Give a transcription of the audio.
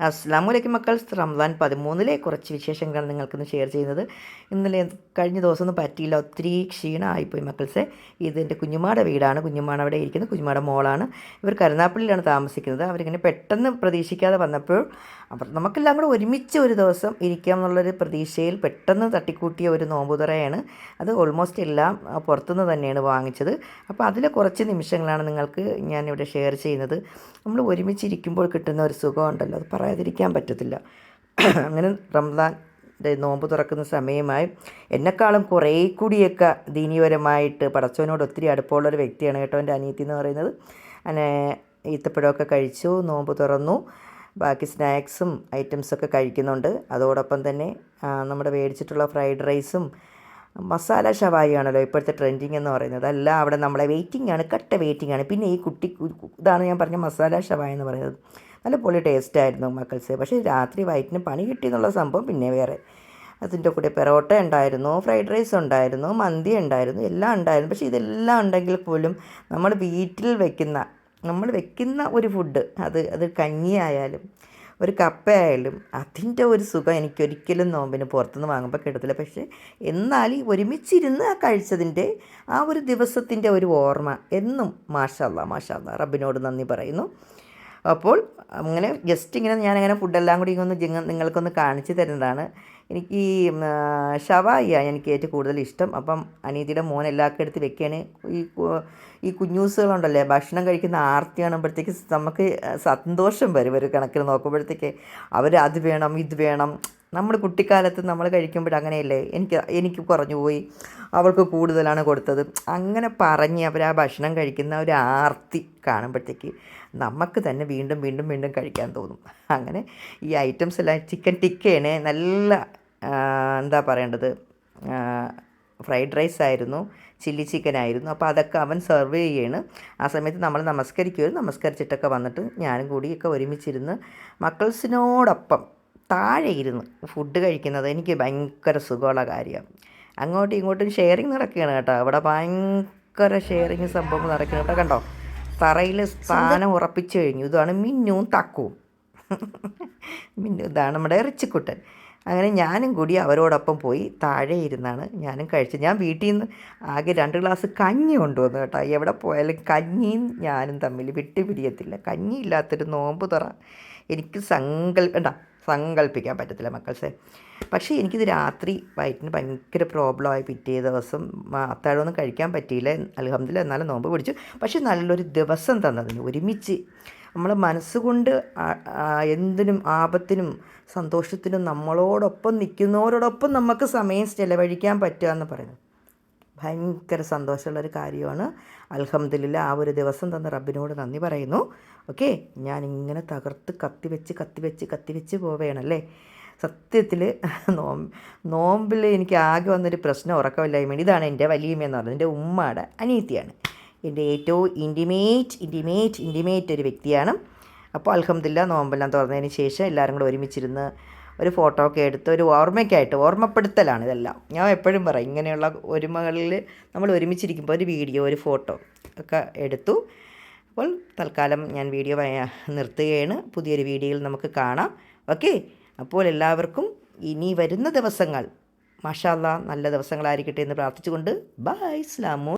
അസ്ലാമലൈക്കും മക്കൾ. റംസാൻ പതിമൂന്നിലെ കുറച്ച് വിശേഷങ്ങൾ നിങ്ങൾക്കിന്ന് ഷെയർ ചെയ്യുന്നത്. ഇന്നലെ കഴിഞ്ഞ ദിവസമൊന്നും പറ്റിയില്ല. ഒത്തിരി ക്ഷീണമായിപ്പോയി മക്കൾസെ. ഇത് എന്റെ കുഞ്ഞുമാടെ വീടാണ്. കുഞ്ഞുമാട് അവിടെ ഇരിക്കുന്നത് കുഞ്ഞുമാടെ മോളാണ്. ഇവർ കരുനാപ്പള്ളിയിലാണ് താമസിക്കുന്നത്. അവരിങ്ങനെ പെട്ടെന്ന് പ്രതീക്ഷിക്കാതെ വന്നപ്പോൾ അവർ നമുക്കെല്ലാം കൂടെ ഒരുമിച്ച് ഒരു ദിവസം ഇരിക്കാം എന്നുള്ളൊരു പ്രതീക്ഷയിൽ പെട്ടെന്ന് തട്ടിക്കൂട്ടിയ ഒരു നോമ്പുതുറയാണ്. അത് ഓൾമോസ്റ്റ് എല്ലാം പുറത്തുനിന്ന് തന്നെയാണ് വാങ്ങിച്ചത്. അപ്പോൾ അതിലെ കുറച്ച് നിമിഷങ്ങളാണ് നിങ്ങൾക്ക് ഞാനിവിടെ ഷെയർ ചെയ്യുന്നത്. നമ്മൾ ഒരുമിച്ച് ഇരിക്കുമ്പോൾ കിട്ടുന്ന ഒരു സുഖമുണ്ടല്ലോ. അത് പറയാതിരിക്കാൻ പറ്റത്തില്ല. അങ്ങനെ റംസാന്റെ നോമ്പ് തുറക്കുന്ന സമയമായി എന്നെക്കാളും കുറേ കൂടിയൊക്കെ ദീനീപരമായിട്ട് പടച്ചവനോട് ഒത്തിരി അടുപ്പമുള്ളൊരു വ്യക്തിയാണ് കേട്ടോ എന്റെ അനിയത്തി എന്ന് പറയുന്നത്. അങ്ങനെ ഈത്തപ്പഴമൊക്കെ കഴിച്ചു നോമ്പ് തുറന്നു. ബാക്കി സ്നാക്സും ഐറ്റംസൊക്കെ കഴിക്കുന്നുണ്ട്. അതോടൊപ്പം തന്നെ നമ്മുടെ മേടിച്ചിട്ടുള്ള ഫ്രൈഡ് റൈസും മസാല ഷവായി ആണല്ലോ ഇപ്പോഴത്തെ ട്രെൻഡിങ് എന്ന് പറയുന്നത്. അല്ല അവിടെ നമ്മളെ വെയിറ്റിംഗ് ആണ് കട്ട വെയിറ്റിംഗ് ആണ്. പിന്നെ ഈ കുട്ടി ഇതാണ് ഞാൻ പറഞ്ഞ മസാല ഷവായി എന്ന് പറയുന്നത്. നല്ല പൊളി ടേസ്റ്റായിരുന്നു മക്കൾസ്. പക്ഷേ രാത്രി വൈറ്റിന് പണി കിട്ടി എന്നുള്ള സംഭവം പിന്നെ വേറെ. അതിന്റെ കൂടെ പെറോട്ട ഉണ്ടായിരുന്നു ഫ്രൈഡ് റൈസ് ഉണ്ടായിരുന്നു മന്തി ഉണ്ടായിരുന്നു എല്ലാം ഉണ്ടായിരുന്നു. പക്ഷേ ഇതെല്ലാം ഉണ്ടെങ്കിൽ പോലും നമ്മൾ വീട്ടിൽ വെക്കുന്ന നമ്മൾ വെക്കുന്ന ഒരു ഫുഡ് അത് അത് കഞ്ഞിയായാലും ഒരു കപ്പയായാലും അതിന്റെ ഒരു സുഖം എനിക്കൊരിക്കലും നോമ്പിന് പുറത്തുനിന്ന് വാങ്ങുമ്പോൾ കിട്ടത്തില്ല. പക്ഷേ എന്നാൽ ഈ ഒരുമിച്ചിരുന്ന് ആ കഴിച്ചതിന്റെ ആ ഒരു ദിവസത്തിന്റെ ഒരു ഓർമ്മ എന്നും മാഷാല്ല മാഷാല്ല റബ്ബിനോട് നന്ദി പറയുന്നു. അപ്പോൾ അങ്ങനെ ജസ്റ്റ് ഇങ്ങനെ ഞാനങ്ങനെ ഫുഡെല്ലാം കൂടി ഒന്ന് നിങ്ങൾക്കൊന്ന് കാണിച്ചു തരുന്നതാണ്. എനിക്ക് ഈ ഷവായിയാണ് എനിക്ക് ഏറ്റവും കൂടുതൽ ഇഷ്ടം. അപ്പം അനീതിയുടെ മോൻ എല്ലാവർക്കും എടുത്ത് വെക്കുകയാണ്. ഈ ഈ കുഞ്ഞൂസുകളുണ്ടല്ലേ ഭക്ഷണം കഴിക്കുന്ന ആർത്തി കാണുമ്പോഴത്തേക്ക് നമുക്ക് സന്തോഷം വരും ഒരു കണക്കിൽ നോക്കുമ്പോഴത്തേക്ക്. അവർ അത് വേണം ഇത് വേണം നമ്മൾ കുട്ടിക്കാലത്ത് നമ്മൾ കഴിക്കുമ്പോൾ അങ്ങനെയല്ലേ? എനിക്ക് എനിക്ക് കുറഞ്ഞു പോയി. അവൾക്ക് കൂടുതലാണ് കൊടുത്തത്. അങ്ങനെ പറഞ്ഞ് അവർ ആ ഭക്ഷണം കഴിക്കുന്ന ഒരു ആർത്തി കാണുമ്പോഴത്തേക്ക് നമുക്ക് തന്നെ വീണ്ടും വീണ്ടും വീണ്ടും കഴിക്കാൻ തോന്നും. അങ്ങനെ ഈ ഐറ്റംസ് എല്ലാം ചിക്കൻ ടിക്കയാണ് നല്ല എന്താ പറയേണ്ടത്? ഫ്രൈഡ് റൈസ് ആയിരുന്നു ചില്ലി ചിക്കൻ ആയിരുന്നു. അപ്പോൾ അതൊക്കെ അവൻ സെർവ് ചെയ്യാണ്. ആ സമയത്ത് നമ്മൾ നമസ്കരിക്കുമായിരുന്നു നമസ്കരിച്ചിട്ടൊക്കെ വന്നിട്ട് ഞാനും കൂടിയൊക്കെ ഒരുമിച്ചിരുന്ന് മക്കൾസിനോടൊപ്പം താഴെ ഇരുന്ന് ഫുഡ് കഴിക്കുന്നത് എനിക്ക് ഭയങ്കര സുഖമുള്ള കാര്യമാണ് അങ്ങോട്ടും ഇങ്ങോട്ടും ഷെയറിങ് നടക്കുകയാണ് കേട്ടോ. അവിടെ ഭയങ്കര ഷെയറിങ് സംഭവം നടക്കുകയാണ്. ഇവിടെ കണ്ടോ? തറയിൽ സ്ഥാനം ഉറപ്പിച്ചു കഴിഞ്ഞു. ഇതാണ് മിന്നുവും തക്കുവും. മിന്നു ഇതാണ് നമ്മുടെ ഇറച്ചിക്കുട്ടൻ അങ്ങനെ ഞാനും കൂടി അവരോടൊപ്പം പോയി താഴെ ഇരുന്നാണ് ഞാനും കഴിച്ചത്. ഞാൻ വീട്ടിൽ നിന്ന് ആകെ രണ്ട് ഗ്ലാസ് കഞ്ഞി കൊണ്ടുവന്നു കേട്ടോ. എവിടെ പോയാലും കഞ്ഞിയും ഞാനും തമ്മിൽ വിട്ടുപിരിയത്തില്ല. കഞ്ഞി ഇല്ലാത്തൊരു നോമ്പ് തുറ. എനിക്ക് സങ്കല്പ സങ്കല്പിക്കാൻ പറ്റത്തില്ല മക്കൾസെ. പക്ഷേ എനിക്കിത് രാത്രി വയറ്റിന് ഭയങ്കര പ്രോബ്ലമായി പിറ്റേ ദിവസം അത്താഴമൊന്നും കഴിക്കാൻ പറ്റിയില്ല. അലഹമ്മദില്ല എന്നാലും നോമ്പ് പിടിച്ചു. പക്ഷേ നല്ലൊരു ദിവസം തന്നതിന് ഒരുമിച്ച് നമ്മൾ മനസ്സുകൊണ്ട് എന്തിനും ആപത്തിനും സന്തോഷത്തിനും നമ്മളോടൊപ്പം നിൽക്കുന്നവരോടൊപ്പം നമുക്ക് സമയം ചിലവഴിക്കാൻ പറ്റുക എന്ന് പറയുന്നത് ഭയങ്കര സന്തോഷമുള്ളൊരു കാര്യമാണ്. അലഹമ്മദില്ല ആ ഒരു ദിവസം തന്ന റബ്ബിനോട് നന്ദി പറയുന്നു. ഓക്കെ ഞാനിങ്ങനെ തകർത്ത് കത്തിവെച്ച് കത്തിവെച്ച് കത്തിവെച്ച് പോവുകയാണല്ലേ സത്യത്തിൽ നോമ്പ് നോമ്പിൽ എനിക്ക് ആകെ വന്നൊരു പ്രശ്നം ഉറക്കമില്ലായ്മ ഇതാണ് എന്റെ വലിയമ്മ എന്ന് പറയുന്നത് എന്റെ ഉമ്മയുടെ അനീത്തിയാണ് എന്റെ ഏറ്റവും ഇന്റിമേറ്റ് ഇന്റിമേറ്റ് ഇന്റിമേറ്റ് ഒരു വ്യക്തിയാണ്. അപ്പോൾ അലഹമ്മദില്ല നോമ്പെല്ലാം തുറന്നതിന് ശേഷം എല്ലാവരും കൂടെ ഒരുമിച്ചിരുന്ന് ഒരു ഫോട്ടോ ഒക്കെ എടുത്ത് ഒരു ഓർമ്മയ്ക്കായിട്ട് ഓർമ്മപ്പെടുത്തലാണ് ഇതെല്ലാം. ഞാൻ എപ്പോഴും പറയും ഇങ്ങനെയുള്ള ഒരുമകളിൽ നമ്മൾ ഒരുമിച്ചിരിക്കുമ്പോൾ ഒരു വീഡിയോ ഒരു ഫോട്ടോ ഒക്കെ എടുത്തു. അപ്പോൾ തൽക്കാലം ഞാൻ വീഡിയോ നിർത്തുകയാണ്. പുതിയൊരു വീഡിയോയിൽ നമുക്ക് കാണാം. ഓക്കെ അപ്പോൾ എല്ലാവർക്കും ഇനി വരുന്ന ദിവസങ്ങൾ മാഷാല്ല നല്ല ദിവസങ്ങളായിരിക്കട്ടെ എന്ന് പ്രാർത്ഥിച്ചുകൊണ്ട്. ബൈ ഇസ്ലാമു